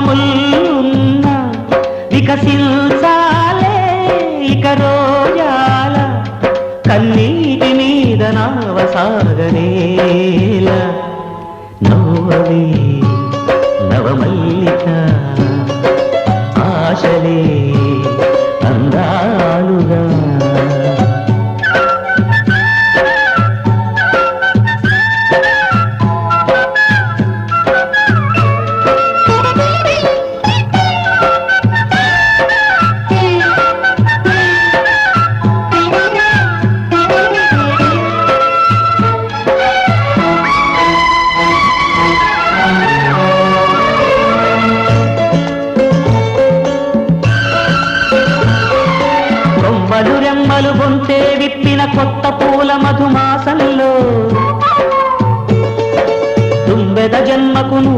ముల్లున్న వికసించాలే ఇక రోజాల కన్నీటి మీద నావసాగనేల నవ్వలే మలుగొంతే విప్పిన కొత్త పూల మధుమాసంలో తుంబెద జన్మకును